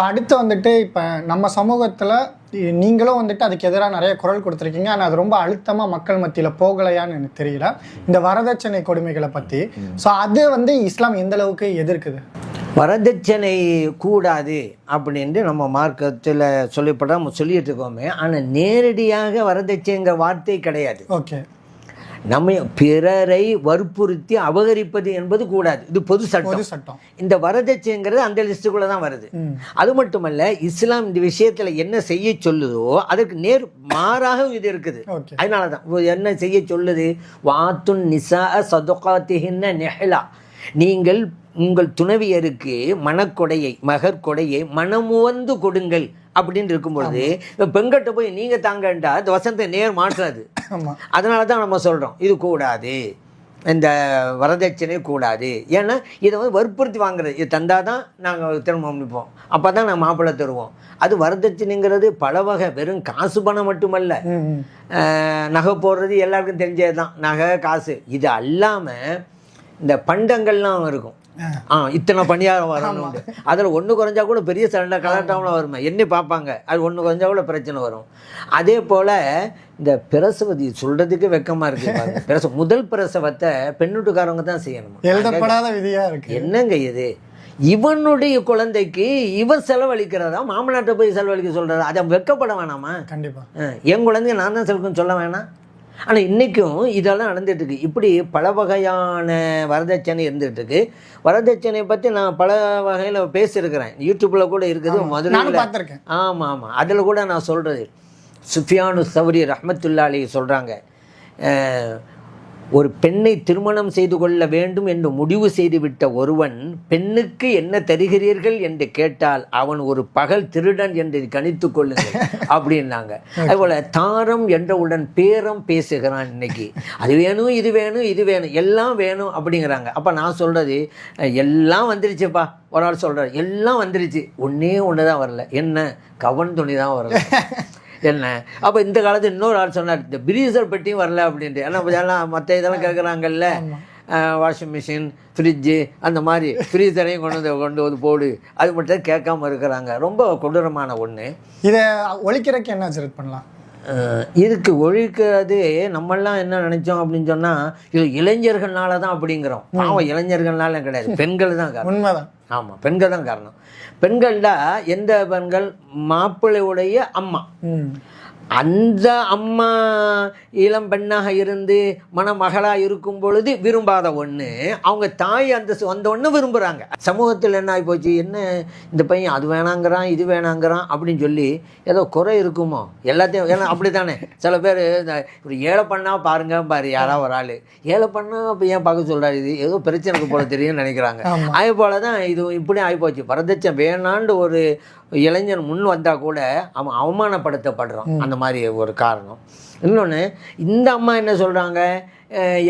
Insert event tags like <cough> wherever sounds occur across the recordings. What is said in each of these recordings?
அடுத்து வந்துட்டு இப்போ நம்ம சமூகத்தில் நீங்களும் வந்துட்டு அதுக்கு எதிராக நிறைய குரல் கொடுத்துருக்கீங்க. ஆனால் அது ரொம்ப அழுத்தமாக மக்கள் மத்தியில் போகலையான்னு எனக்கு தெரியல. இந்த வரதட்சணை கொடுமைகளை பற்றி ஸோ அது வந்து இஸ்லாம் எந்த அளவுக்கு எதிர்க்குது? வரதட்சணை கூடாது அப்படின்ட்டு நம்ம மார்க்கத்தில் சொல்லப்பட சொல்லிட்டு இருக்கோமே. ஆனால் நேரடியாக வரதட்சணைங்கிற வார்த்தை கிடையாது. ஓகே. நம்ம பிறரை வற்புறுத்தி அபகரிப்பது என்பது கூடாது. இது பொது சட்டம். சட்டம். இந்த வரதட்சணைங்கிறது அந்த லிஸ்ட்டுக்குள்ளே தான் வருது. அது மட்டுமல்ல இஸ்லாம் இந்த விஷயத்தில் என்ன செய்ய சொல்லுதோ அதற்கு நேர் மாறாக இது இருக்குது. அதனால தான் என்ன செய்ய சொல்லுது? வாத்துன் நிசா சதுகாத்திகின்ன நெஹ்லா. நீங்கள் உங்கள் துணைவியருக்கு மனக்கொடையை மகற்கொடையை மனமுவந்து கொடுங்கள் அப்படின்னு இருக்கும் பொழுது இப்ப பெண்கிட்ட போய் நீங்க தாங்கண்டா இந்த வசனத்தை நேர் மாற்றாது. அதனால தான் நம்ம சொல்றோம் இது கூடாது. இந்த வரதட்சணை கூடாது. ஏன்னா இதை வந்து வற்புறுத்தி வாங்குறது. இது தந்தால் தான் நாங்கள் திருமணம் முடிப்போம். அப்போ தான் நாங்கள் மாப்பிள்ளை தருவோம். அது வரதட்சணைங்கிறது பல வகை வெறும் காசு பணம் மட்டுமல்ல. நகை போடுறது எல்லாருக்கும் தெரிஞ்சது தான் நகை காசு. இது அல்லாமல் இந்த பண்டங்கள்லாம் இருக்கும். ஆ. இத்தனை பணியாரம் வரணும் அதில் ஒன்று குறைஞ்சா கூட பெரிய சண்டை கலாட்டாமல் வருமே. எண்ணி பார்ப்பாங்க? அது ஒன்று குறைஞ்சா கூட பிரச்சனை வரும். அதே போல் இந்த பிரசவதி சொல்கிறதுக்கு வெக்கமாக இருக்குது <laughs> பிரசவ முதல் பிரசவத்தை பெண்ணுட்டுக்காரவங்க தான் செய்யணும்? எழுதப்படாத விதியா இருக்கு. என்னங்க இது? இவனுடைய குழந்தைக்கு இவன் செலவழிக்கிறதா? மாமனாட்ட போய் செலவழிக்க சொல்கிறதா அதை வெக்கப்பட வேணாமா? கண்டிப்பா. ஆ, என் குழந்தைய நான் தான் செலுக்கும் சொல்ல வேணாம்? ஆனால் இன்றைக்கும் இதெல்லாம் நடந்துட்டு இருக்கு இப்படி பல வகையான வரதட்சணை இருந்துட்டு இருக்கு வரதட்சணை பற்றி நான் பல வகையில் பேசியிருக்கிறேன். யூடியூப்பில் கூட இருக்குது மதுரையில். பார்த்துருக்கேன். ஆமாம் ஆமாம் அதில் கூட நான் சொல்கிறது சுஃபியானு சௌரி ரஹமத்துல்லா அலி சொல்கிறாங்க ஒரு பெண்ணை திருமணம் செய்து கொள்ள வேண்டும் என்று முடிவு செய்துவிட்ட ஒருவன் பெண்ணுக்கு என்ன தருகிறீர்கள்? என்று கேட்டால் அவன் ஒரு பகல் திருடன் என்று கணித்து கொள்ளுங்கள் <laughs> அப்படின்னாங்க. அதுபோல் தாரம் என்றவுடன் பேரம் பேசுகிறான் இன்னைக்கு. அது வேணும் இது வேணும் இது வேணும் எல்லாம் வேணும் அப்படிங்கிறாங்க. அப்போ நான் சொல்கிறது எல்லாம் வந்துருச்சுப்பா. ஒரு ஆள் சொல்கிறார் எல்லாம் வந்துருச்சு. ஒன்றே ஒன்று தான் வரல. என்ன? கவன் துணி தான் வரல. <laughs> என்ன? அப்போ இந்த காலத்து இன்னொரு ஆள் சொன்னார் இந்த பிரீசர் பெட்டியும் வரல அப்படின்ட்டு. ஏன்னா இதெல்லாம் மற்ற இதெல்லாம் கேட்குறாங்கல்ல வாஷிங் மிஷின் ஃப்ரிட்ஜு அந்த மாதிரி ஃப்ரீசரையும் கொண்டு வந்து கொண்டு வந்து போடு. அது மட்டும் கேட்காம இருக்கிறாங்க. ரொம்ப கொடூரமான ஒன்று இதை ஒழிக்கிறதுக்கு என்ன பண்ணலாம்? இதுக்கு ஒழிக்கிறது? நம்மெல்லாம் என்ன நினைச்சோம் அப்படின்னு சொன்னால் இது இளைஞர்கள்னால தான் அப்படிங்கிறோம் பாவம் இளைஞர்கள்னால கிடையாது. <laughs> பெண்கள் தான் காரணம். உண்மைதான். ஆமாம் பெண்கள் தான் காரணம். பெண்கள்டா எந்த பெண்கள்? மாப்பிள்ளையுடைய அம்மா. அந்த அம்மா இளம் பெண்ணாக இருந்து மணமகளாக இருக்கும் பொழுது விரும்பாத ஒன்று அவங்க தாய் அந்த வந்த ஒன்று விரும்புகிறாங்க சமூகத்தில் என்ன ஆகி போச்சு? என்ன இந்த பையன் அது வேணாங்கிறான் இது வேணாங்கிறான் அப்படின்னு சொல்லி ஏதோ குறை இருக்குமோ? எல்லாத்தையும் ஏன்னா அப்படி தானே சில பேர் இந்த இப்படி ஏழை பண்ணா பாருங்க பாரு யாராவது ஒரு ஆள். ஏழை பண்ணா அப்போ ஏன் பார்க்க சொல்கிறாரு இது ஏதோ பிரச்சனைக்கு போல தெரியும்னு நினைக்கிறாங்க. அதே போல தான் இது இப்படி ஆகிப்போச்சு வரதட்சம் வேணாண்டு ஒரு இளைஞன் முன் வந்தால் கூட அவன் அவமானப்படுத்தப்படுறான். அந்த மாதிரி ஒரு காரணம். இன்னொன்று இந்த அம்மா என்ன சொல்கிறாங்க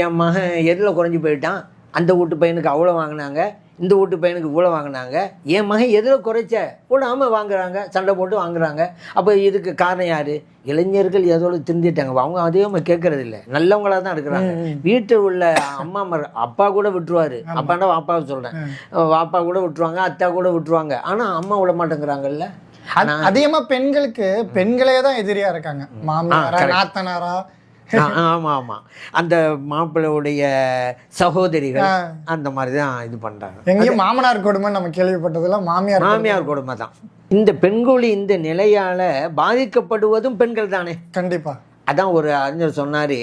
என் மகன் எதில் குறைஞ்சி போயிட்டான்? அந்த வீட்டு பையனுக்கு அவ்வளோ வாங்கினாங்க. இந்த வீட்டு பையனுக்கு இவ்வளோ வாங்கினாங்க. என் மகன் எதில் குறைச்ச? விடாமல் வாங்குறாங்க. சண்டை போட்டு வாங்குறாங்க. அப்போ இதுக்கு காரணம் யார்? இளைஞர்கள் எதோடு திருந்திட்டாங்க. அவங்க அதே மாதிரி கேட்கறது இல்லை நல்லவங்களா தான் இருக்கிறாங்க. வீட்டில் உள்ள அம்மா மர அப்பா கூட விட்டுருவாரு. அப்பாண்டா வாப்பாவை சொல்கிறேன் வாப்பா கூட விட்டுருவாங்க அத்தா கூட விட்டுருவாங்க. ஆனால் அம்மா விட மாட்டேங்கிறாங்கல்ல அதிகமா பெண்களுக்கு பெண்களே தான் எதிரியா இருக்காங்க மாமியாரா correct. நாத்தனாரா ஆமாம் ஆமாம் அந்த மாப்பிள்ளையுடைய சகோதரிகள். அந்த மாதிரி தான் இது பண்ணுறாங்க எங்கேயும் மாமனார் கொடுமை நம்ம கேள்விப்பட்டதுல மாமியார். மாமியார் கொடுமை தான் இந்த பெண்கொழி இந்த நிலையால் பாதிக்கப்படுவதும் பெண்கள் தானே கண்டிப்பா அதான் ஒரு அறிஞர் சொன்னார்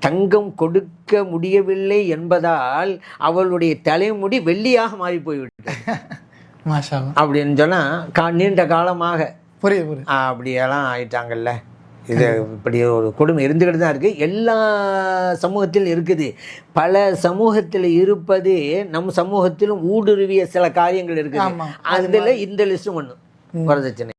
தங்கம் கொடுக்க முடியவில்லை என்பதால் அவளுடைய தலைமுடி வெள்ளியாக மாறி போய்விட்டது. <laughs> அப்படின்னு சொன்னால் கா நீண்ட காலமாக புரியுது புரியுது. அப்படியெல்லாம் ஆயிட்டாங்கல்ல. இது இப்படி ஒரு கொடுமை இருந்துக்கிட்டு தான் இருக்குது எல்லா சமூகத்திலும் இருக்குது. பல சமூகத்தில் இருப்பது நம் சமூகத்திலும் ஊடுருவிய சில காரியங்கள் இருக்குது. அதில் இந்த லிஸ்ட்டும் ஒன்று வரதட்சணை.